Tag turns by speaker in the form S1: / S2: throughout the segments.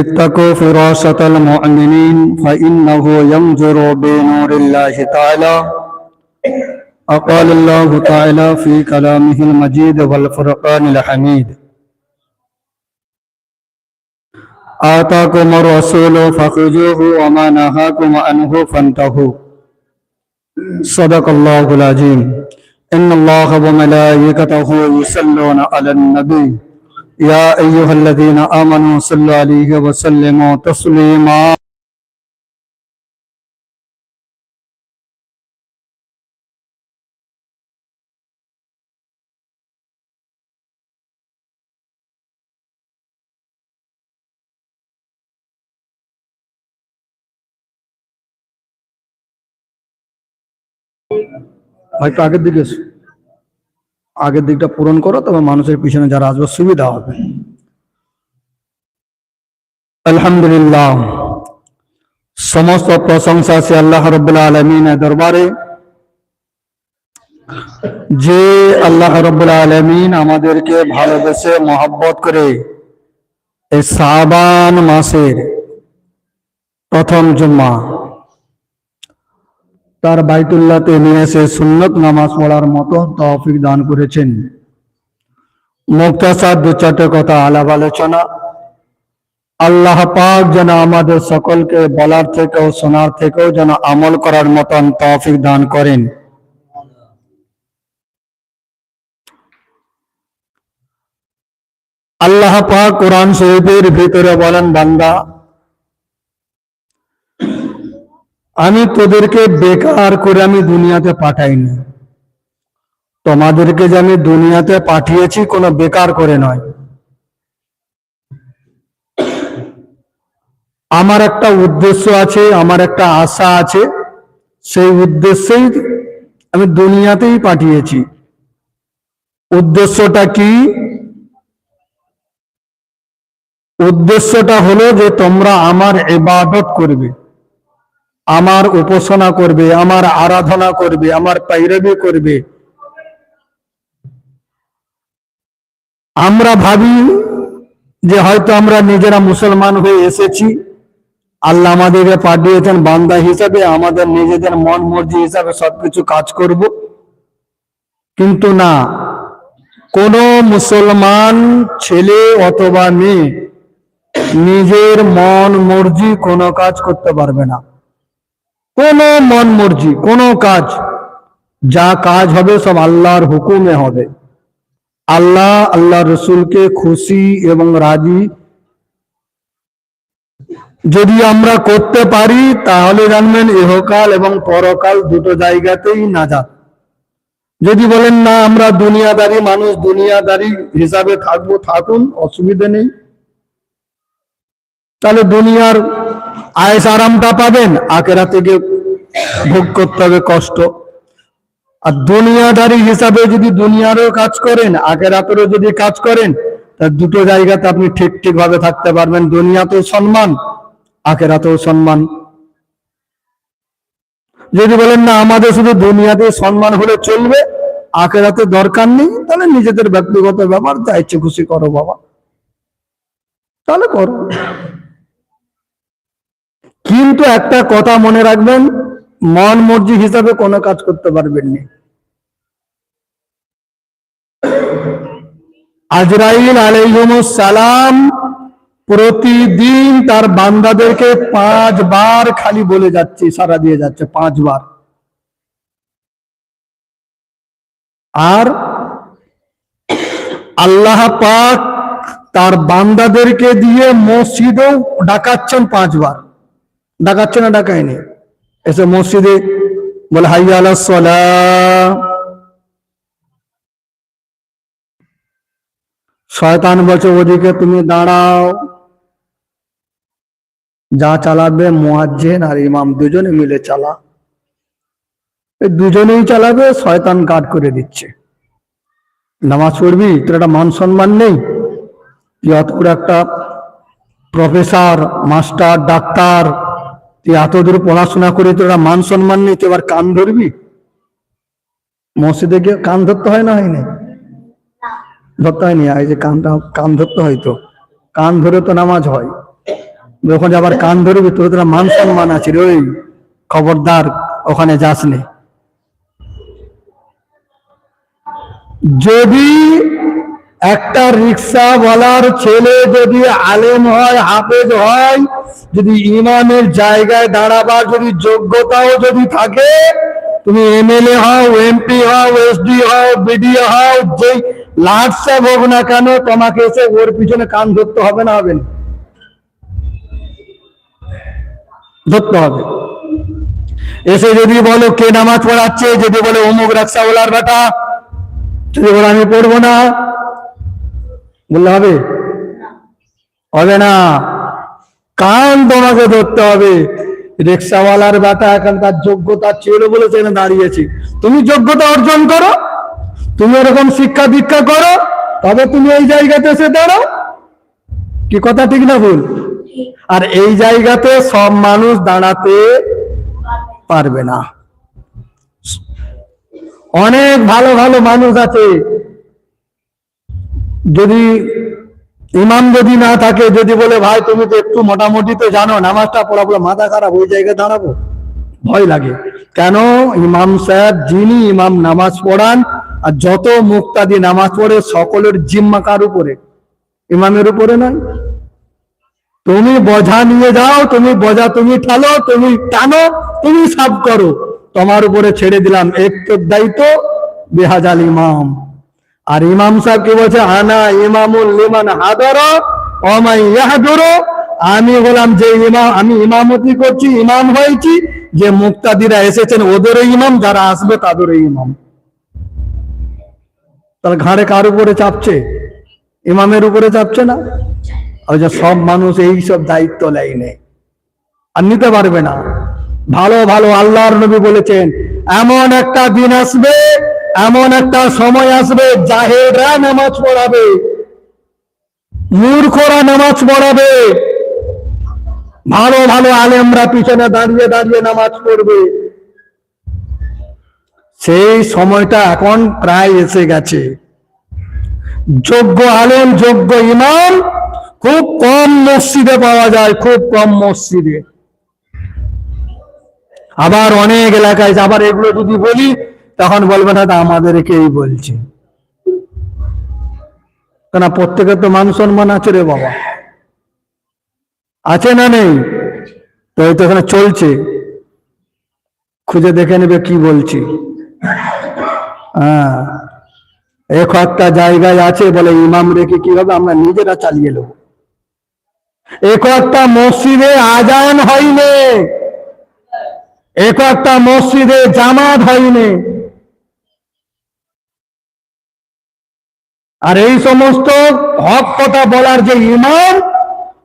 S1: اتقوا فراسة المؤمنين فإنه ينظر بنور الله تعالى. أقال الله تعالى في كلامه المجيد والفرقان الحميد. آتاكم الرسول فخذوه وما نهاكم عنه فانتهوا. صدق الله العظيم. إن الله وملائكته يصلون على النبي. يا أيها الذين آمنوا صلوا عليه وسلموا تسليما হয়তো আগের দিকে এসো। আগের দিকটা পূরণ করো, তবে মানুষের পিছনে যারা আসবে, সুবিধা হবে। আলহামদুলিল্লাহ, সমস্ত প্রশংসা আছে আল্লাহ রব্বুল আলমিনের দরবারে। যে আল্লাহ রব্বুল আলমিন আমাদেরকে ভালোবেসে মহব্বত করে এই সাবান মাসের প্রথম জুম্মা তার বাইতুল্লাহতে নিয়ে এসে সুন্নত নামাজ পড়ার মতো তৌফিক দান করেছেন। মুক্তাসার দু চারটে কথা আলাপ আলোচনা। আল্লাহ পাক যেন আমাদের সকলকে বলার থেকেও, শোনার থেকেও যেন আমল করার মতন তৌফিক দান করেন। আল্লাহ পাক কোরআন শরীফের ভিতরে বলেন, বান্দা আমি তোদেরকে বেকার করে আমি দুনিয়াতে পাঠাইনি। তোমাদেরকে যে আমি দুনিয়াতে পাঠিয়েছি, কোনো বেকার করে নয়। আমার একটা উদ্দেশ্য আছে, আমার একটা আশা আছে। সেই উদ্দেশ্যেই আমি দুনিয়াতেই পাঠিয়েছি। উদ্দেশ্যটা কি? উদ্দেশ্যটা হলো যে তোমরা আমার ইবাদত করবে। আমার উপাসনা করবে, আমার আরাধনা করবে, আমার পাইরবি করবে। আমরা ভাবি যে হয়তো আমরা নিজেরা মুসলমান হয়ে এসেছি। আল্লাহ আমাদেরকে পাঠিয়েছেন বান্দা হিসাবে, আমাদের নিজেদের মন মর্জি হিসাবে সবকিছু কাজ করব। কিন্তু না, কোন মুসলমান ছেলে অথবা মেয়ে নিজের মন মর্জি কোনো কাজ করতে পারবে না। কোন মন মর্জি, কোন কাজ, যা কাজ হবে সব আল্লাহর হুকুমে হবে। আল্লাহ আল্লাহ রসুলকে খুশি এবং রাজি। যদি আমরা করতে পারি, তাহলে জানবেন ইহকাল এবং পরকাল দুটো জায়গাতেই না নাজাত। যদি বলেন, না, আমরা দুনিয়াদারি মানুষ, দুনিয়াদারি হিসাবে থাকব, থাকুন, অসুবিধে নেই। তাহলে দুনিয়ার আয়েস আরামটা পাবেন আকেরা থেকে ভোগ করতে হবে কষ্ট। আর দুনিয়াদারি হিসাবে যদি দুনিয়ারও কাজ করেন আকেরাতেরও যদি কাজ করেন, তা দুটো জায়গাতে আপনি ঠিক ঠিক ভাবে থাকতে পারবেন। দুনিয়াতেও সম্মান আকেরাতেও সম্মান। যদি বলেন, না, আমাদের শুধু দুনিয়াতে সম্মান হলে চলবে আকেরাতে দরকার নেই, তাহলে নিজেদের ব্যক্তিগত ব্যাপার, যা ইচ্ছে খুশি করো বাবা। তাহলে করো। কিন্তু একটা কথা মনে রাখবেন, মন মর্জি হিসাবে কোনো কাজ করতে পারবেন না। আজরাইল সালাম প্রতিদিন তার বান্দাদেরকে পাঁচবার খালি বলে যাচ্ছে সারা দিয়ে যাচ্ছে, পাঁচবার। আর আল্লাহ পাক তার বান্দাদেরকে দিয়ে মসজিদেও ডাকাচ্ছেন পাঁচবার। ডাকাচ্ছে না ডাকায়নি। এসে মসজিদে বলে হাই আলা শয়তান বলছে, ওদিকে তুমি দাঁড়াও। যা চালাবে মোয়াজ্জেন আর ইমাম দুজনে মিলে চালা। দুজনেই চালাবে, শয়তান গার্ড করে দিচ্ছে। নামাজ পড়বি? তোর একটা মান সম্মান নেই? তুই অত একটা প্রফেসর, মাস্টার, ডাক্তার তুই এত দূর পড়াশোনা করে তোর মান সম্মান নেই, তুই কান ধরবি? মসজিদে গিয়ে কান ধরতে হয় না হয়নি? ধরতে হয়নি? এই যে কানটা কান ধরতে হয় তো। কান ধরে তো নামাজ হয়। যখন আবার কান ধরবি, তোর তোরা মান সম্মান আছে রে ওই। খবরদার, ওখানে যাস নে। যদি একটা রিক্সাওয়ালার ছেলে যদি আলেম হয়, হাফেজ হয়, যদি ইমামের জায়গায় দাঁড়াবার যদি যোগ্যতাও যদি থাকে, তুমি এমএলএ হও, এমপি হও, এসডি হও, বিডিও হও, যেই লাট হোক না কেন, তোমাকে এসে ওর পিছনে কান ধরতে হবে না, হবে ধরতে হবে। এসে যদি বলো কে নামাজ পড়াচ্ছে, যদি বলে অমুক রাক্সাওয়ালার বেটা, যদি বলে আমি পড়ব না বললে হবে? হবে না। কান তোমাকে ধরতে হবে। রিক্সাওয়ালার বেটা এখন তার যোগ্যতা ছিল বলে সেখানে দাঁড়িয়েছি। তুমি যোগ্যতা অর্জন করো, তুমি এরকম শিক্ষা দীক্ষা করো, তবে তুমি এই জায়গাতে এসে দাঁড়াও। কি কথা, ঠিক না ভুল? আর এই জায়গাতে সব মানুষ দাঁড়াতে পারবে না। অনেক ভালো ভালো মানুষ আছে। যদি ইমাম যদি না থাকে, যদি বলে, ভাই, তুমি তো একটু মোটামুটি তো জানো, নামাজটা পড়া বলে মাথা খারাপ ওই জায়গায় দাঁড়াবো? ভয় লাগে। কেন? ইমাম সাহেব, যিনি ইমাম নামাজ পড়ান, আর যত মুক্তাদি নামাজ পড়ে, সকলের জিম্মা কার উপরে? ইমামের উপরে নয়। তুমি বোঝা নিয়ে যাও, তুমি বোঝা, তুমি ঠালো, তুমি টানো, তুমি সাফ করো। তোমার উপরে ছেড়ে দিলাম, একটু দায়িত্ব, বেহাজাল ইমাম। আর ইমাম সাহেব কি বলছে? আনা ইমামুল লিমান হাদর অমাই ইয়াহাদুর। আমি বললাম যে ইমাম আমি ইমামতি করছি, ইমাম হয়েছি। যে মুক্তাদিরা এসেছেন, ওদেরও ইমাম, যারা আসবে তাদেরও ইমাম। তাহলে ঘাড়ে কার উপরে চাপছে? ইমামের উপরে চাপছে না? ওই যে সব মানুষ এই সব দায়িত্ব নেয় আর নিতে পারবে না। ভালো ভালো আল্লাহর নবী বলেছেন, এমন একটা দিন আসবে এমন একটা সময় আসবে জাহেররা নামাজ পড়াবে, মূর্খরা নামাজ পড়াবে, ভালো ভালো আলেমরা পিছনে দাঁড়িয়ে দাঁড়িয়ে নামাজ পড়বে। সেই সময়টা এখন প্রায় এসে গেছে। যোগ্য আলেম, যোগ্য ইমাম খুব কম মসজিদে পাওয়া যায়, খুব কম মসজিদে। আবার অনেক এলাকায়, আবার এগুলো যদি বলি তখন বলবে না আমাদেরকেই বলছে। কেন প্রত্যেকের তো মান সম্মান আছে রে বাবা। আছে না নেই? তো এই তো এখানে চলছে। খুঁজে দেখে নেবে কি বলছি। হ্যাঁ এক একটা জায়গায় আছে বলে ইমাম রেখে কি হবে আমরা নিজেরা চালিয়ে নেব? এক একটা মসজিদে আজান হয়নি। এক একটা মসজিদে জামাত হয়নি। আর এই সমস্ত হক কথা বলার যে ইমাম,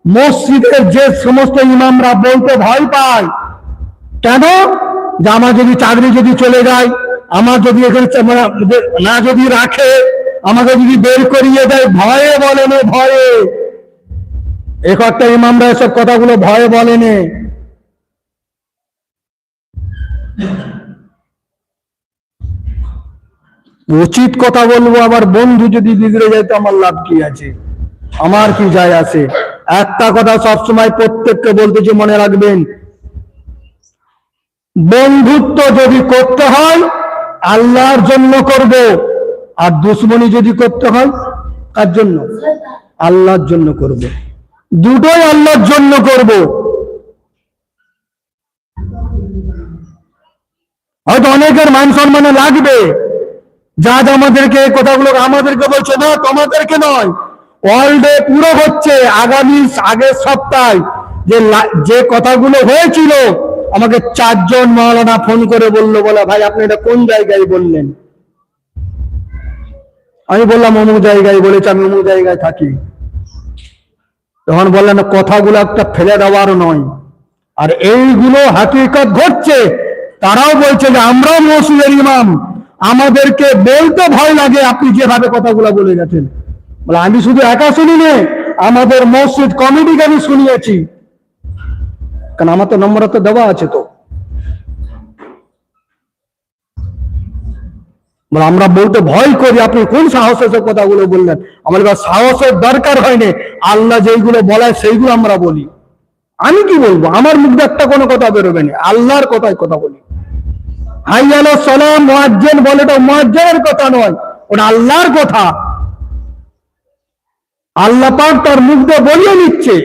S1: মসজিদের যে সমস্ত ইমামরা বলতে ভয় পায়, কেন? যে আমার যদি চাকরি যদি চলে যায়, আমার যদি এখানে মানে না যদি রাখে, আমাকে যদি বের করিয়ে দেয়, ভয়ে বলেনে ভয়ে। এক একটা ইমামরা এসব কথাগুলো ভয়ে বলেনে উচিত কথা বলব, আমার বন্ধু যদি বিগড়ে যায় তো আমার লাভ কি আছে? আমার কি যায় আছে? একটা কথা সবসময় প্রত্যেককে বলতেছি মনে রাখবেন, বন্ধুত্ব যদি করতে হয়, আল্লাহর জন্য করব, আর দুশ্মনী যদি করতে হয়, কার জন্য? আল্লাহর জন্য করব। দুটোই আল্লাহর জন্য করব। হয়তো অনেকের মান সম্মানে লাগবে যা আমাদেরকে কথাগুলো আমাদেরকে বলছে না, তোমাদেরকে নয়। অল ডে পুরো হচ্ছে, আগামী আগের সপ্তাহে যে যে কথাগুলো হয়েছিল, আমাকে চারজন মৌলানা ফোন করে বলল, বলে, ভাই, আপনি এটা কোন জায়গায় বললেন? আমি বললাম, অমুক জায়গায় বলেছে, আমি অমুক জায়গায় থাকি। তখন বললেন, কথাগুলো একটা ফেলে দেওয়ার নয়। আর এইগুলো হাকিকত ঘটছে, তারাও বলছে যে, আমরাও মসজিদের ইমাম। আমাদেরকে বলতে ভয় লাগে, আপনি যেভাবে কথাগুলো বলে গেছেন। বলে, আমি শুধু একা শুনিনি আমাদের মসজিদ কমিটিকে আমি শুনিয়েছি। কারণ আমার তো নম্বর তো দেওয়া আছে তো। আমরা বলতে ভয় করি, আপনি কোন সাহসে সব কথাগুলো বললেন? আমার এবার সাহসের দরকার হয়নি আল্লাহ যেইগুলো বলায়, সেইগুলো আমরা বলি। আমি কি বলব? আমার মুখ একটা কোনো কথা বেরোবে না। আল্লাহর কথায় কথা বলি। হাইয়াল বলে মোয়াজ্জেনের কথা নয়, ওটা আল্লাহর কথা। আল্লাহ পাক তার বলিয়ে নিচ্ছে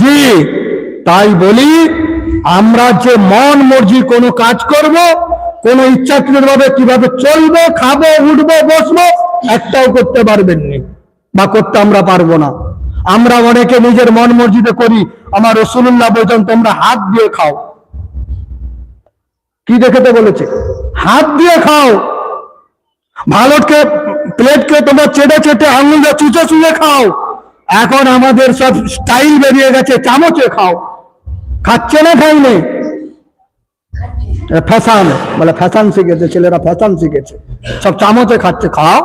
S1: জি, তাই বলি, আমরা যে মন মর্জি কোনো কাজ করব, কোন ইচ্ছাকৃত ভাবে কীভাবে চলবো, খাব, উঠবো, বসবো, একটাও করতে পারবেন বা করতে আমরা পারব না। আমরা অনেকে নিজের মন মর্জিতে করি, আমার রসুল্লাহ বলছেন, তোমরা হাত দিয়ে খাও। কি দেখেতে বলেছে? হাত দিয়ে খাও। ভারতকে প্লেটকে তোমরা চেটে চেটে আঙুল দিয়ে চুচে চুচে খাও। এখন আমাদের সব স্টাইল বেরিয়ে গেছে, চামচে খাও। খাচ্ছে না খাইনি ফ্যাশান, বলে ফ্যাশান শিখেছে, ছেলেরা ফ্যাশান শিখেছে। সব চামচে খাচ্ছে, খাও।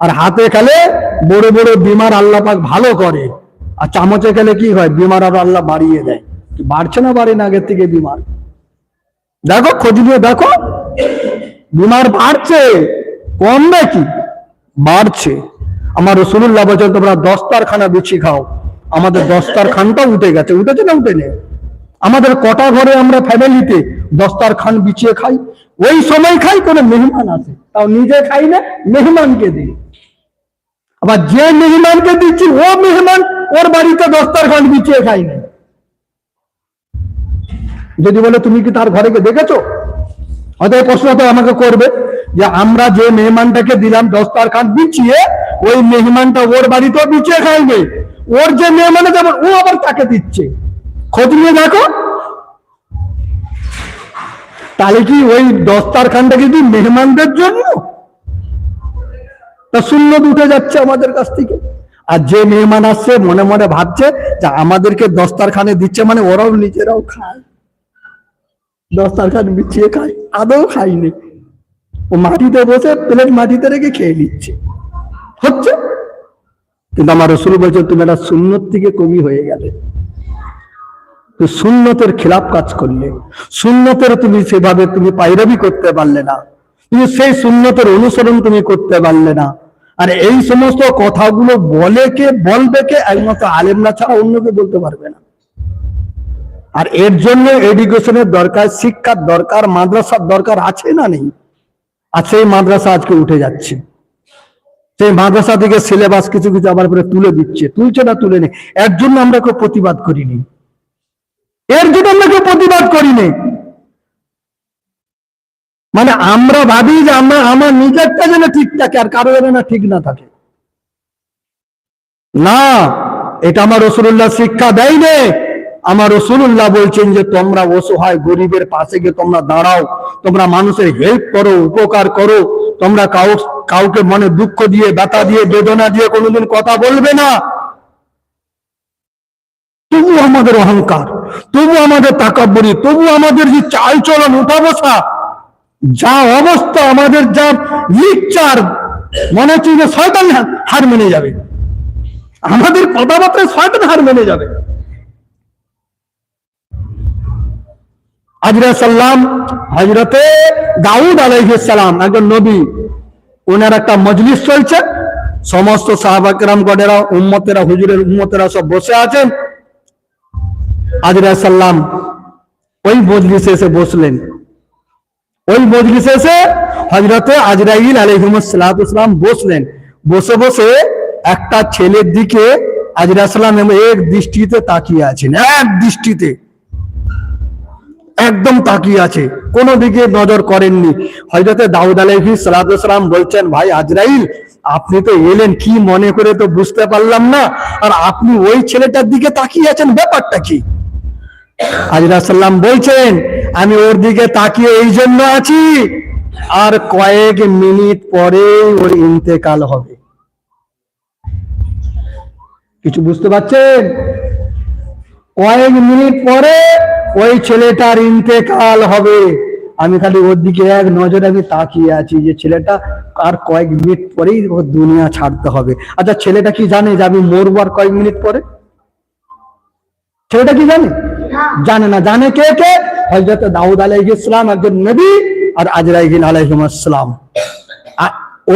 S1: আর হাতে খেলে বড় বড় বিমার আল্লাহ পাক ভালো করে। আর চামচে খেলে কি হয়? বিমার আরও আল্লাহ বাড়িয়ে দেয়। বাড়ছে না বাড়ে না, আগের থেকে বিমার? দেখো, খোঁজ নিয়ে দেখো। বিমার বাড়ছে, কমবে কি? বাড়ছে। আমার রসুল্লাহ বলছেন, তোমরা দস্তার খানা বিছিয়ে খাও। আমাদের দস্তার খানটা উঠে গেছে। উঠেছে না উঠে নেই আমাদের কটা ঘরে আমরা ফ্যামিলিতে দস্তার খান বিছিয়ে খাই। ওই সময় খাই, কোনো মেহমান আছে তাও নিজে খাই না, মেহমানকে দিই। আবার যে মেহমানকে দিচ্ছি, ও মেহমান ওর বাড়িতে দস্তার খান বিছিয়ে খাই না যদি বলে, তুমি কি তার ঘরে দেখেছ? হয়তো এই প্রশ্নটা আমাকে করবে যে, আমরা যে মেহমানটাকে দিলাম দস্তার খান বিছিয়ে ওই মেহমানটা ওর বাড়িতেও বিছিয়ে খাইবে ওর যে মেহমানে যাবে, ও আবার তাকে দিচ্ছে। খোঁজ নিয়ে দেখো। তাহলে কি ওই দস্তার খানটা কি মেহমানদের জন্য তা শূন্য উঠে যাচ্ছে আমাদের কাছ থেকে। আর যে মেহমান আসছে মনে মনে ভাবছে যে আমাদেরকে দস্তারখানে দিচ্ছে মানে ওরাও নিজেরাও খায়। দস্তারখান বিছিয়ে খায়, আদৌ খাইনি ও মাটিতে বসে প্লেট মাটিতে রেখে খেয়ে নিচ্ছে। হচ্ছে? কিন্তু আমার রসুল বলছে, তুমি একটা শূন্যর থেকে কমি হয়ে গেলে। তো সুন্নতের খেলাপ কাজ করলে। সুন্নতের তুমি সেভাবে তুমি পাইরবি করতে পারলে না। তুমি সেই সুন্নতের অনুসরণ তুমি করতে পারলে না। আর এই সমস্ত কথাগুলো বলে কে, বলবে কে, একমাত্র আলেমরা ছাড়া অন্য অন্যকে বলতে পারবে না। আর এর জন্য এডুকেশনের দরকার, শিক্ষার দরকার, মাদ্রাসার দরকার আছে না নেই? আর সেই মাদ্রাসা আজকে উঠে যাচ্ছে। সেই মাদ্রাসা থেকে সিলেবাস কিছু কিছু আবার করে তুলে দিচ্ছে। তুলছে না, তুলে নেই। এর জন্য আমরা কেউ প্রতিবাদ করিনি। এর জন্য আমরা কেউ প্রতিবাদ করিনি। মানে আমরা ভাবি যে আমরা, আমার নিজেরটা যেন ঠিক থাকে আর কারও যেন না ঠিক না থাকে। না, এটা আমার রসুল্লাহ শিক্ষা দেয়নি। আমার রসুল্লাহ বলছেন যে, তোমরা অসহায় গরিবের পাশে গিয়ে তোমরা দাঁড়াও, তোমরা মানুষের হেল্প করো, উপকার করো। তোমরা কাউ, কাউকে মনে দুঃখ দিয়ে, ব্যথা দিয়ে, বেদনা দিয়ে কোনোদিন কথা বলবে না। তবু আমাদের অহংকার, তবু আমাদের তাকাব্বরি, তবু আমাদের যে চাল চলন উঠা বসা যা অবস্থা আমাদের যা লিকচার, মনে হচ্ছে যে শয়তান হার মেনে যাবে। আমাদের কথাবার্তায় শয়তান হার মেনে যাবে। হাজরা সাল্লাম, হজরতে দাউদ আলাইসালাম একজন নবী, ওনার একটা মজলিস চলছে। সমস্ত সাহাবাকেরাম গডেরা, উম্মতেরা, হুজুরের উম্মতেরা সব বসে আছেন। আজরা সাল্লাম ওই মজলিসে এসে বসলেন। ওই মজলিসে এসে হজরতে আজরাইল আলহিমসালাম বসলেন। বসে বসে একটা ছেলের দিকে আজরা সাল্লাম এক দৃষ্টিতে তাকিয়ে আছেন। এক দৃষ্টিতে। একদম তাকিয়ে আছে। কোনো দিকে নজর করেননি। হজরতে দাউদ আলহি সালাম বলছেন, ভাই আজরাইল, আপনি তো এলেন, কি মনে করে তো বুঝতে পারলাম না। আর আপনি ওই ছেলেটার দিকে তাকিয়ে আছেন, ব্যাপারটা কি? আজরা সাল্লাম বলছেন, আমি ওর দিকে তাকিয়ে এই জন্য আছি। আর কয়েক মিনিট পরে ওর ইন্তেকাল হবে। কিছু বুঝতে পারছেন? কয়েক মিনিট পরে ওই ছেলেটার ইন্তেকাল হবে। আমি খালি ওর দিকে এক নজরে আমি তাকিয়ে আছি যে ছেলেটা আর কয়েক মিনিট পরেই ওর দুনিয়া ছাড়তে হবে। আচ্ছা ছেলেটা কি জানে যে আমি মরবো আর কয়েক মিনিট পরে? ছেলেটা কি জানে? জানে না, জানে কে কে? হজরত দাউদ আলাইহিস সালাম, একজন নবী আর আজরাইল আলাইহিস সালাম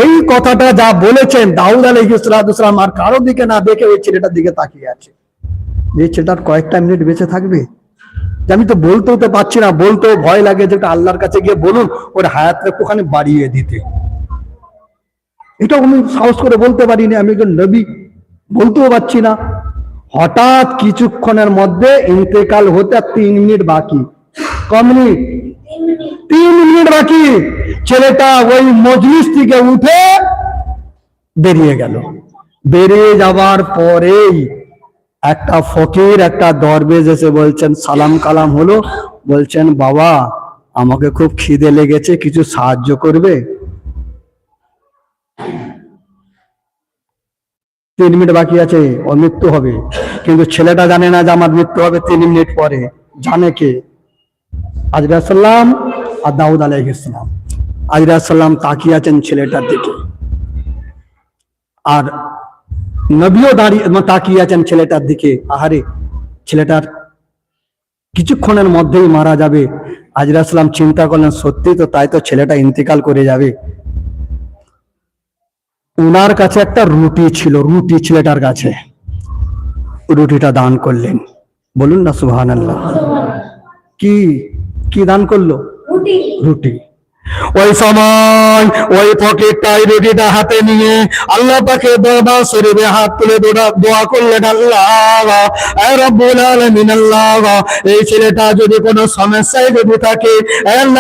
S1: ওই কথাটা যা বলেছেন দাউদ আলী ইসলাম আর কারও দিকে না দেখে ওই ছেলেটার দিকে তাকিয়ে আছে। যে ছেলেটার কয়েকটা মিনিট বেঁচে থাকবে? আমি তো বলতেও তো পারছি না, বলতেও ভয় লাগে যে ওটা আল্লাহর কাছে গিয়ে বলুন, ওর হায়াতটা একটুখানি বাড়িয়ে দিতে। এটাও আমি সাহস করে বলতে পারিনি, আমি একজন নবী, বলতেও পারছি না। হঠাৎ কিছুক্ষণের মধ্যে ইন্তেকাল হতে তিন মিনিট বাকি। ক মিনিট তিন মিনিট বাকি। ছেলেটা ওই মজলিস থেকে উঠে বেরিয়ে গেল। বেরিয়ে যাবার পরেই একটা ফকির, একটা দরবেজ এসে বলছেন, সালাম কালাম হলো। বলছেন, বাবা, আমাকে খুব খিদে লেগেছে, কিছু সাহায্য করবে? তিন মিনিট বাকি আছে, ওর মৃত্যু হবে। কিন্তু ছেলেটা জানে না যে আমার মৃত্যু হবে তিন মিনিট পরে। জানে কে? আজরাসাল্লাম আর দাউদ আলাইহিসসালাম আজরাসাল্লাম তাকিয়ে আছেন ছেলেটার দিকে। আর নবীও দাঁড়িয়ে তাকিয়ে আছেন ছেলেটার দিকে। আহারে, ছেলেটার কিছুক্ষণের মধ্যেই মারা যাবে। আজরাসাল্লাম চিন্তা করলেন, সত্যি তো তাই তো ছেলেটা ইন্তেকাল করে যাবে। উনার কাছে একটা রুটি ছিল রুটি ছেলেটার কাছে। রুটিটা দান করলেন। বলুন না সুহান আল্লাহ কি কি দান করল?
S2: রুটি।
S1: রুটি। ওই সময় ওই ফকিরটাই রুটিটা হাতে নিয়ে আল্লাহ পাকে শরীফে হাত তুলে দোয়া- দোয়া করলেন আল্লাহ। এই ছেলেটা যদি কোনো সমস্যায় যদি থাকে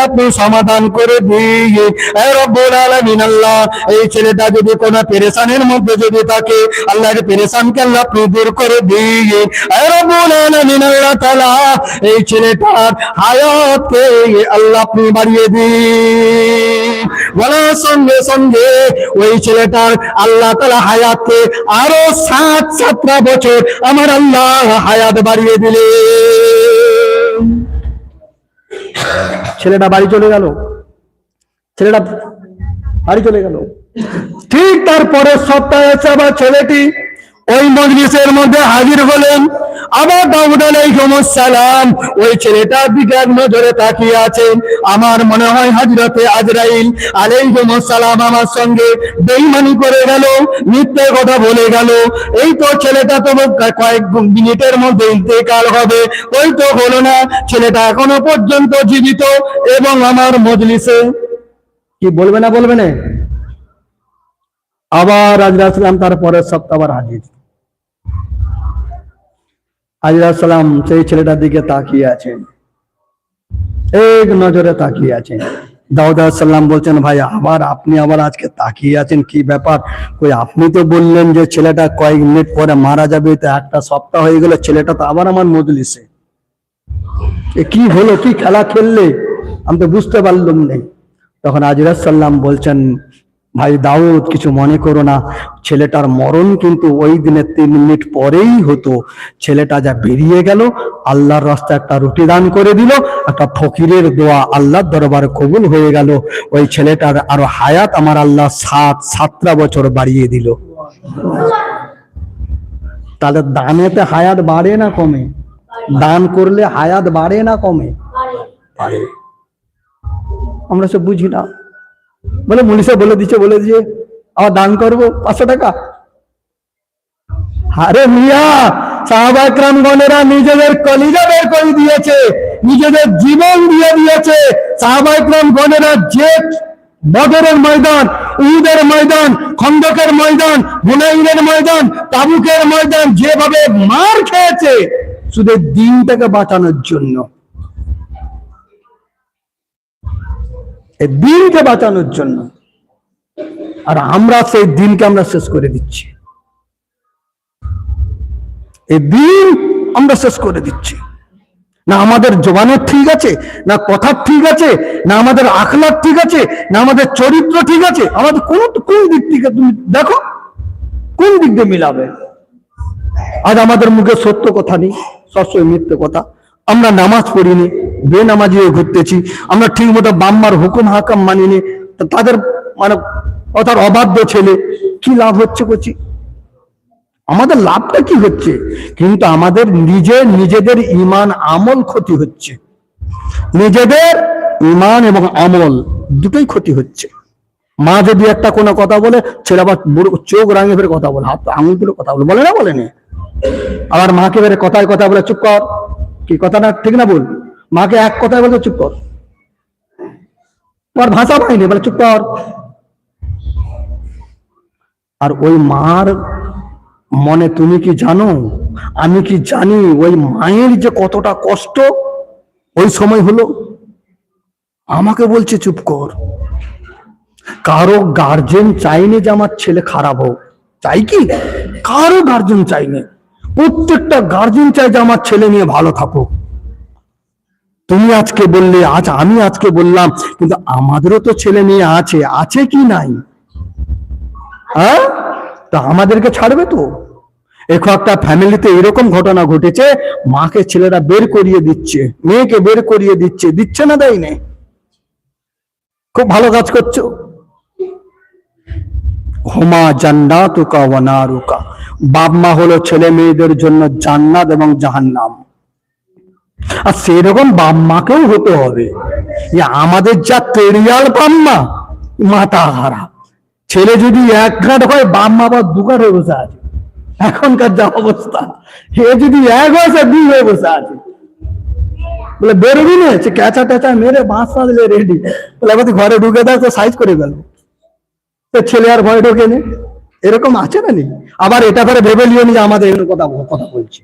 S1: আপনি সমাধান করে দিয়ে রব্বুল আল্লাহ, এই ছেলেটা যদি কোনো পেরেশানের মধ্যে যদি থাকে, আল্লাহর পেরেশানকে আল্লাহ আপনি দূর করে দিয়ে রব্বুল আলামিন আল্লাহ তাআলা, এই ছেলেটার হায়াতকে আল্লাহ আপনি বাড়িয়ে দিন বলার সঙ্গে সঙ্গে ওই ছেলেটার আল্লাহ তালা হায়াতকে আরও সাত সাতটা বছর আমার আল্লাহ হায়াত বাড়িয়ে দিলে। ছেলেটা বাড়ি চলে গেল। ছেলেটা বাড়ি চলে গেল। ঠিক তারপরে সপ্তাহে ছেলেটি ওই মজলিসের মধ্যে হাজির হলেন। আবার দাউদ আলাইহিস সালাম ওই ছেলেটার দিকে এক নজরে তাকিয়ে আছেন। আমার মনে হয় হাজরতে আজরাইল আলাইহিস সালাম আমার সঙ্গে বেইমানি করে গেল মিথ্যে কথা বলে গেল। এই তো ছেলেটা তো কয়েক মিনিটের মধ্যে ইন্তেকাল হবে। ওই তো হলো না ছেলেটা এখনও পর্যন্ত জীবিত এবং আমার মজলিসে কি বলবে না বলবে না? আবার আজরাসালাম তার পরের সপ্তাহ আবার হাজির। আজরাসালাম সেই ছেলেটার দিকে তাকিয়ে আছেন। এক নজরে তাকিয়ে আছেন। দাউদ সাল্লাম বলছেন, ভাই, আবার আপনি আবার আজকে তাকিয়ে আছেন? কি ব্যাপার? কই, আপনি তো বললেন যে ছেলেটা কয়েক মিনিট পরে মারা যাবে, তো একটা সপ্তাহ হয়ে গেল, ছেলেটা তো আবার আমার মজলিসে। কি হলো? কি খেলা খেললে? আমি তো বুঝতে পারলাম নেই। তখন আজিরাজ সাল্লাম বলছেন ভাই দাউদ কিছু মনে করো না ছেলেটার মরণ কিন্তু ওই দিনের তিন মিনিট পরেই হতো। ছেলেটা যা বেরিয়ে গেল আল্লাহর রাস্তায় একটা রুটি দান করে দিল একটা ফকিরের দোয়া আল্লাহর দরবার কবুল হয়ে গেল। ওই ছেলেটার আরও হায়াত আমার আল্লাহ সাত সাতটা বছর বাড়িয়ে দিল। তাহলে দানেতে হায়াত বাড়ে না কমে? দান করলে হায়াত বাড়ে না কমে? আমরা সব বুঝি না। বলে, মুনিষে বলে দিচ্ছে বলে দিয়ে আবার দান করব, পাঁচশো টাকা? আরে মিয়া সাহাবাকরাম গণেরা নিজেদের কলিজা বের করে দিয়েছে, নিজেদের জীবন দিয়ে দিয়েছে। সাহাবাকরাম গণেরা যে বদরের ময়দান, উহুদের ময়দান, খন্দকের ময়দান হুনাইনের ময়দান, তাবুকের ময়দান যেভাবে মার খেয়েছে, শুধু দিনটাকে বাঁচানোর জন্য। এই দিনকে বাঁচানোর জন্য। আর আমরা সেই দিনকে আমরা শেষ করে দিচ্ছি। এই দিন আমরা শেষ করে দিচ্ছি। না আমাদের জবানের ঠিক আছে, না কথার ঠিক আছে, না আমাদের আখলার ঠিক আছে, না আমাদের চরিত্র ঠিক আছে। আমাদের কোন কোন দিক থেকে তুমি দেখো, কোন দিক দিয়ে মিলাবে? আজ আমাদের মুখে সত্য কথা নেই, সবসময় মিথ্যে কথা। আমরা নামাজ পড়িনি বেনামাজি হয়ে ঘুরতেছি। আমরা ঠিক মতো বাম্মার হুকুম হাকাম মানিনি। তাদের মানে কথার অবাধ্য ছেলে, কি লাভ হচ্ছে করছি আমাদের লাভটা কি হচ্ছে? কিন্তু আমাদের নিজে নিজেদের ইমান আমল ক্ষতি হচ্ছে। নিজেদের ইমান এবং আমল দুটোই ক্ষতি হচ্ছে। মা যদি একটা কোনো কথা বলে, ছেলে আবার চোখ রাঙে ফেরে কথা বলে, হাত আঙুল তুলে কথা বলে। বলে না, বলে বলেনি আবার মাকে বেরে কথায় কথা বলে, চুপ কর। কি, কথা না, ঠিক না বল? মাকে এক কথায় বলতে চুপ কর। তোমার ভাষা পাইনি, বলে চুপ কর। আর ওই মার মনে তুমি কি জানো? আমি কি জানি ওই মায়ের যে কতটা কষ্ট? ওই সময় হলো, আমাকে বলছে চুপ কর। কারও গার্জেন চাইনি যে আমার ছেলে খারাপ হোক। চাই কি? কারও গার্জেন চাইনি প্রত্যেকটা গার্জেন চাই যে আমার ছেলে নিয়ে ভালো থাকুক। তুমি আজকে বললে আজ আমি আজকে বললাম, কিন্তু আমাদেরও তো ছেলে মেয়ে আছে আছে কি নাই? হ্যাঁ? তা আমাদেরকে ছাড়বে তো? এখন একটা ফ্যামিলিতে এরকম ঘটনা ঘটেছে, মাকে ছেলেরা বের করিয়ে দিচ্ছে, মেয়েকে বের করিয়ে দিচ্ছে দিচ্ছে না দেয় নেই খুব ভালো কাজ করছ। হোমা জান্নাতুকা ওয়া নারুকা। বাপ মা হলো ছেলে মেয়েদের জন্য জান্নাত এবং জাহান্নাম। আর সেরকম বাপ মাকেও হতে হবে। আমাদের যা তেরিয়াল বাপ মা মাথা হারা। ছেলে যদি এক ঘাট হয় বাপ মা আবার দু ঘাট হয়ে বসে আছে। এখনকার যা অবস্থা, হে যদি এক হয়েছে দুই হয়ে বসে আছে। বলে, বেরোবি না? সে ক্যাচা ট্যাচা মেরে বাঁশ ফাঁসলে রেডি বলে এবার ঘরে ঢুকে দেয় তো সাইজ করে গেল তো ছেলে আর ভয় ঢোকে এরকম আছে না নি আবার এটা করে ভেবে লিও নি যে আমাদের এখানে কথা কথা বলছি।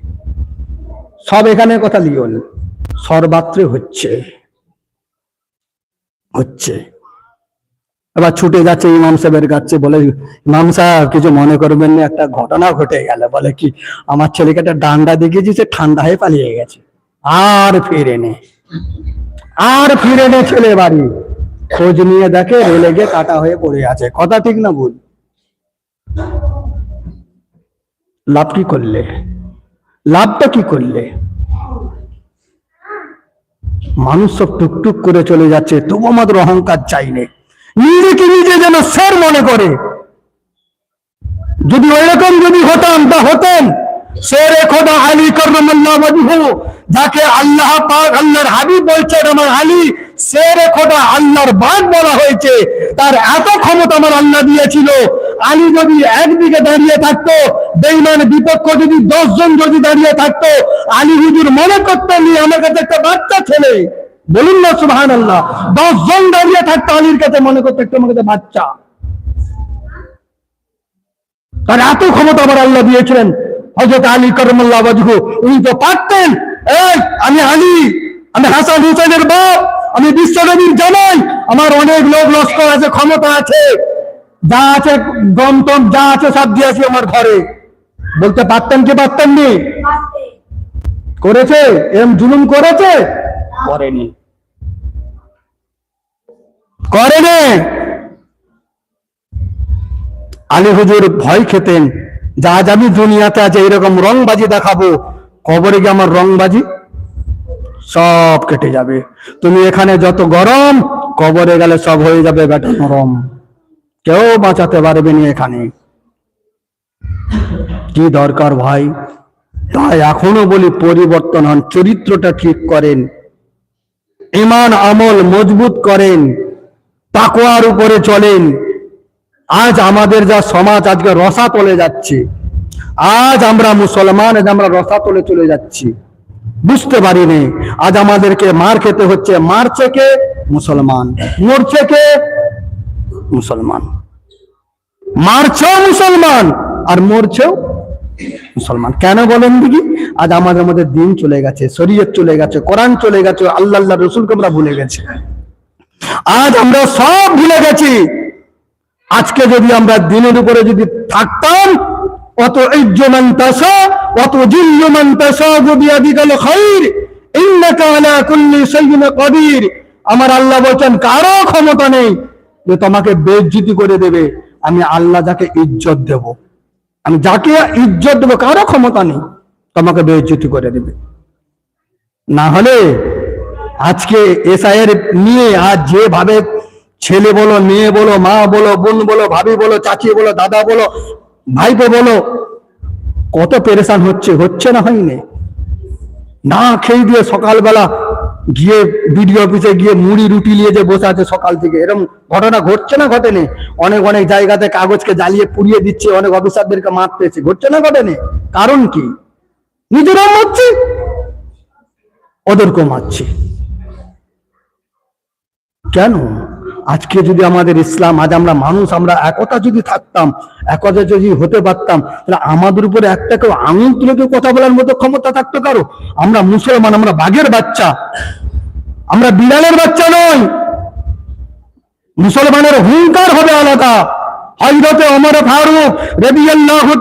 S1: সব এখানে কথা লিও সর্বাত্রে হচ্ছে। হচ্ছে। এবার ছুটে যাচ্ছে ইমাম সাহেবের কাছে, বলে, ইমাম সাহেব, কিছু মনে করবেন না, একটা ঘটনা ঘটে গেল। বলে, কি, আমার ছেলেকে একটা ডান্ডা দেখিয়েছি, সে ঠান্ডা হয়ে পালিয়ে গেছে। আর ফিরে নে। আর ফিরে নে ছেলে বাড়ি। খোঁজ নিয়ে দেখে রেলে গিয়ে কাটা হয়ে পড়ে আছে। কথা ঠিক না ভুল? লাভ কি করলে? লাভটা কি করলে? মানুষ সব টুকটুক করে চলে যাচ্ছে, তবু আমাদের অহংকার চাইনে নিজেকে নিজে যেন স্যার মনে করে। যদি ওইরকম যদি হতাম, তা হতেন। শের খোদা আলী করমল্লাহ যাকে আল্লাহ পাক আল্লাহর হাবিব বলছেন, আমার আলী শের খোদা আল্লাহর বাদ বলা হয়েছে। তার এত ক্ষমতা আমার আল্লাহ দিয়েছিল। আলী যদি একদিকে দাঁড়িয়ে থাকতো বেইমান বিপক্ষ যদি দশ জন যদি দাঁড়িয়ে থাকতো, আলী হুজুর মনে করতেন "ই আমার কাছে একটা বাচ্চা ছেলে। বলুন না সুবহান আল্লাহ দশ জন দাঁড়িয়ে থাকতো, আলীর কাছে মনে করতো একটা আমার কাছে বাচ্চা। তার এত ক্ষমতা আবার আল্লাহ দিয়েছিলেন। হজরত আলী করমল্লাহ বাজহু উনি তো পারতেন, এই, আমি আলী, আমি হাসান হুসেনের বাপ, আমি বিশ্বনবীর জামাই, আমার অনেক লোক লস্কর আছে, ক্ষমতা আছে যা আছে গমটম যা আছে সব দিয়েছি আমার ঘরে। বলতে পারতেন কি পারতেন নি? করেছে? এরম জুলুম করেছে? করেনি। করেনি? আলী হুজুর ভয় খেতেন যা আজ আমি দুনিয়াতে আছে এরকম রংবাজি দেখাবো কবরে গিয়ে আমার রংবাজি সব কেটে যাবে। তুমি এখানে যত গরম কবরে গেলে সব হয়ে যাবে বেটা নরম কেউ বাঁচাতে পারবে না এখানে। কি দরকার ভাই? তাই এখনও বলি পরিবর্তন হন, চরিত্রটা ঠিক করেন। ইমান, আমল মজবুত করেন। তাকওয়ার উপরে চলেন। আজ আমাদের যা সমাজ আজকে রসা তলে যাচ্ছে। আজ আমরা মুসলমান, আজ আমরা রসা তলে চলে যাচ্ছি। বুঝতে পারিনি, আজ আমাদেরকে মার খেতে হচ্ছে। মারছে কে? মুসলমান। মরছে কে? মুসলমান। মারছেও মুসলমান আর মরছেও মুসলমান। কেন বলেন দিদি আজ আমাদের মধ্যে দিন চলে গেছে, শরীয়ত চলে গেছে, কোরআন চলে গেছে, আল্লাহ আল্লাহ রসুলকে আমরা ভুলে গেছি। আজ আমরা সব ভুলে গেছি। আজকে যদি আমরা দিনের উপরে যদি থাকতাম, অত ইজ্জমান অত জিল্লমান তাসা যদি আদিকাল খাইর, ইন্নাকা আলা কুল্লি শাইইন কাদির। আমার আল্লাহ বলছেন, কারও ক্ষমতা নেই। যে তোমাকে বেজ্জিতি করে দেবে, আমি আল্লাহ যাকে ইজ্জত দেব। আমি যাকে ইজ্জত দেবো, কারও ক্ষমতা নেই, তোমাকে বেজ্জিতি করে দেবে। না হলে আজকে এসআইয়ের নিয়ে, আজ যেভাবে ছেলে বলো, মেয়ে বলো, মা বলো, বোন বলো, ভাবি বলো, চাচি বলো, দাদা বলো, ভাইপো বলো, কত পেরেশান হচ্ছে হচ্ছে না হয়নি। না খেয়ে দিয়ে সকালবেলা গিয়ে বিডিও অফিসে গিয়ে মুড়ি, রুটি নিয়ে যে বসে আছে সকাল থেকে এরকম ঘটনা ঘটছে না ঘটেনি? অনেক অনেক জায়গাতে কাগজকে জ্বালিয়ে পুড়িয়ে দিচ্ছে, অনেক অফিসারদেরকে মারতেছে ঘটছে না ঘটেনি? কারণ কি? নিজেরাও মারছে, ওদেরকেও মারছে। কেন? আজকে যদি আমাদের ইসলাম, আজ আমরা মানুষ, আমরা একতা যদি থাকতাম, একতা যদি হতে পারতাম, তাহলে আমাদের উপরে একটা কেউ আঙুল তুলে কেউ কথা বলার মতো ক্ষমতা থাকতো কারও? আমরা মুসলমান, আমরা বাঘের বাচ্চা। আমরা বিড়ালের বাচ্চা নই। মুসলমানের হুঙ্কার হবে আলাদা। হজরতে অমর ফারুক রবিআল্লাহু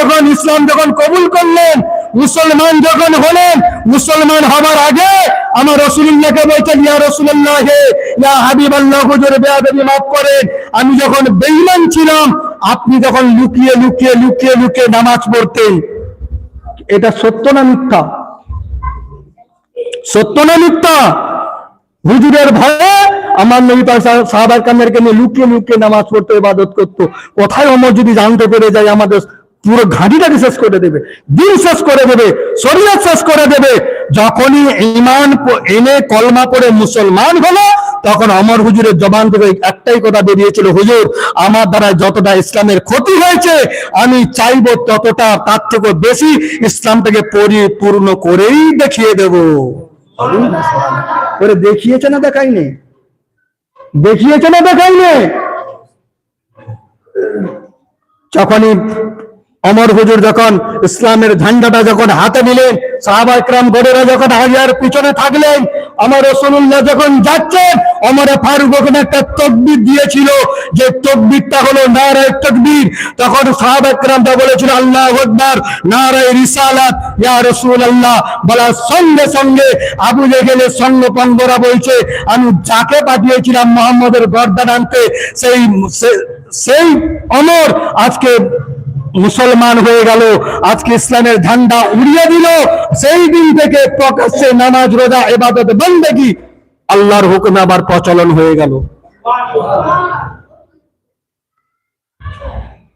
S1: যখন ইসলাম যখন কবুল করলেন, মুসলমান যখন হলেন, মুসলমান হবার আগে আমার রসুল্লাহকে বলছেন, ইয়া রসুল্লাহ ইয়া হাবিবাল্লাহ, হুজুর, বেয়াদবি মাফ করেন। আমি যখন বেঈমান ছিলাম, আপনি যখন লুকিয়ে লুকিয়ে লুকিয়ে লুকিয়ে নামাজ পড়তেন। এটা সত্য না মিথ্যা? সত্য না মিথ্যা? হুজুরের ভয়ে আমার নবী পাক সাহাবার কামেরকে নিয়ে লুকিয়ে লুকিয়ে নামাজ পড়তো, ইবাদত করতো। কোথায় অমর যদি জানতে পেরে যায়, আমাদের পুরো ঘাঁটিটাকে শেষ করে দেবে। দিন শেষ করে দেবে শরীর শেষ করে দেবে। যখনই ইমান এনে কলমা পড়ে মুসলমান হলো, তখন অমর হুজুরের জবান থেকে একটাই কথা বেরিয়েছিল, হুজুর, আমার দ্বারা যতটা ইসলামের ক্ষতি হয়েছে, আমি চাইব ততটা, তার থেকে বেশি ইসলামটাকে পরিপূর্ণ করেই দেখিয়ে দেবো। করে দেখিয়েছে না দেখাইনি দেখিয়েছে না দেখাইনি যখনই অমর হুজুর যখন ইসলামের ঝান্ডাটা যখন হাতে নিলেন, সাহাবা ইকরাম গড়েরা যখন হাজিয়ার পিছনে থাকলেন আমার রসুল্লাহ যখন যাচ্ছেন, অমরে ফারুক ওখানে একটা তকবির দিয়েছিল। যে তকবিরটা হলো নারায় তকবির। তখন সাহাবা ইকরামটা বলেছিল, আল্লাহ আকবার, নারায় রিসালাত, ইয়া রসুল আল্লাহ বলার সঙ্গে সঙ্গে আবু জেগেলের সঙ্গে পঙ্গরা বলছে, আমি যাকে পাঠিয়েছিলাম মোহাম্মদের গর্দান আনতে, সেই সেই অমর আজকে মুসলমান হয়ে গেল। আজকে ইসলামের ঝান্ডা উড়িয়ে দিল। সেই দিন থেকে প্রকাশ্যে নামাজ, রোজা এবাদত বন্দেগি আল্লাহর হুকুমে আবার প্রচলন হয়ে গেল।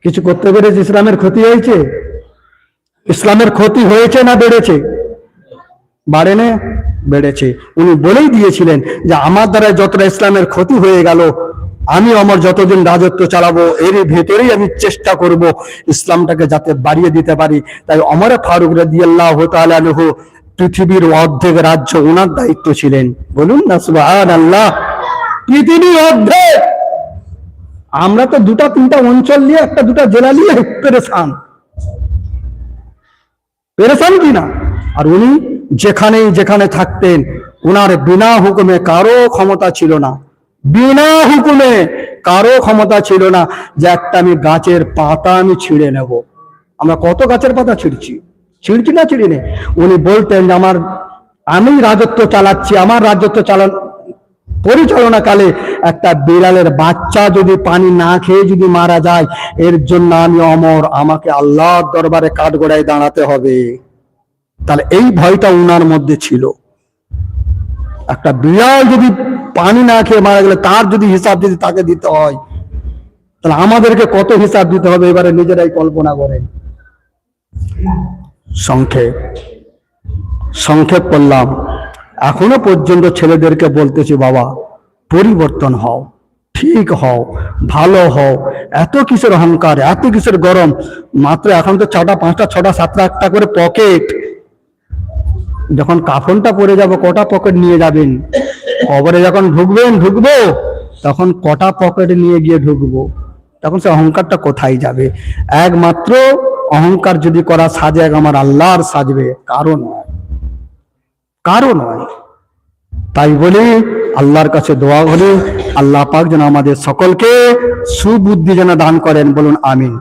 S1: কিছু করতে পেরেছে? ইসলামের ক্ষতি হয়েছে? ইসলামের ক্ষতি হয়েছে না বেড়েছে? বাড়েনে বেড়েছে। উনি বলেই দিয়েছিলেন যে, আমার দ্বারা যতটা ইসলামের ক্ষতি হয়ে গেল আমি আমার যতদিন রাজত্ব চালাবো এর ভেতরেই আমি চেষ্টা করব ইসলামটাকে যাতে বাড়িয়ে দিতে পারি। তাই অমর ফারুক রাদিয়াল্লাহু তাআলা পৃথিবীর অর্ধেক রাজ্য ওনার দায়িত্ব ছিলেন। বলুন না, সুবহানাল্লাহ। পৃথিবীর অর্ধেক! আমরা তো দুটা, তিনটা অঞ্চল নিয়ে একটা, দুটা জেলা নিয়ে পেরেছান পেরেছেন কিনা? আর উনি যেখানেই যেখানে থাকতেন, উনার বিনা হুকুমে কারও ক্ষমতা ছিল না। বিনা হুকুমে কারও ক্ষমতা ছিল না যে একটা আমি গাছের পাতা আমি ছিঁড়ে নেব। আমরা কত গাছের পাতা ছিঁড়ছি? ছিঁড়ছি না ছিঁড়ি নে উনি বলতেন যে আমার, আমি রাজত্ব চালাচ্ছি, আমার রাজত্ব চালান, পরিচালনাকালে একটা বিড়ালের বাচ্চা যদি পানি না খেয়ে যদি মারা যায়, এর জন্য আমি অমর, আমাকে আল্লাহর দরবারে কাঠগোড়ায় দাঁড়াতে হবে। তাহলে এই ভয়টা উনার মধ্যে ছিল। একটা বিড়াল যদি পানি না খেয়ে মারা গেলে তার যদি হিসাব যদি তাকে দিতে হয়, তাহলে আমাদেরকে কত হিসাব দিতে হবে? এবারে নিজেরাই কল্পনা করে। সংক্ষেপ। সংক্ষেপ করলাম এখনও পর্যন্ত ছেলেদেরকে বলতেছি, বাবা, পরিবর্তন হও, ঠিক হও, ভালো হও। এত কিসের অহংকার, এত কিসের গরম। মাত্র এখন তো ছটা, পাঁচটা, ছটা, সাতটা একটা করে পকেট। যখন কাফনটা পরে যাব, কটা পকেট নিয়ে যাবেন? কবরে যখন ঢুকবেন, ঢুকবো। তখন কটা পকেট নিয়ে গিয়ে ঢুকবো। তখন সে অহংকারটা কোথায় যাবে? একমাত্র অহংকার যদি করা সাজে, এক আমার আল্লাহর সাজবে। কারণ নয়। কারও নয়। তাই বলি আল্লাহর কাছে দোয়া করি আল্লাহ পাক যেন আমাদের সকলকে সুবুদ্ধি যেন দান করেন। বলুন আমিন।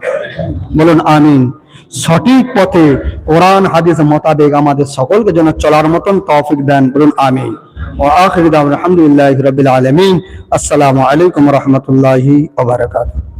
S1: বলুন আমিন। সঠিক পথে কোরআন, হাদিস, মোতাবেক আমাদের সকলকে যেন চলার মতন তৌফিক দেন বলুন আমিন। ও আখির দাওয়ানা, আলহামদুলিল্লাহি রাব্বিল আলামিন। আসসালামু আলাইকুম ওয়া রাহমাতুল্লাহি ওয়া বারাকাতুহু।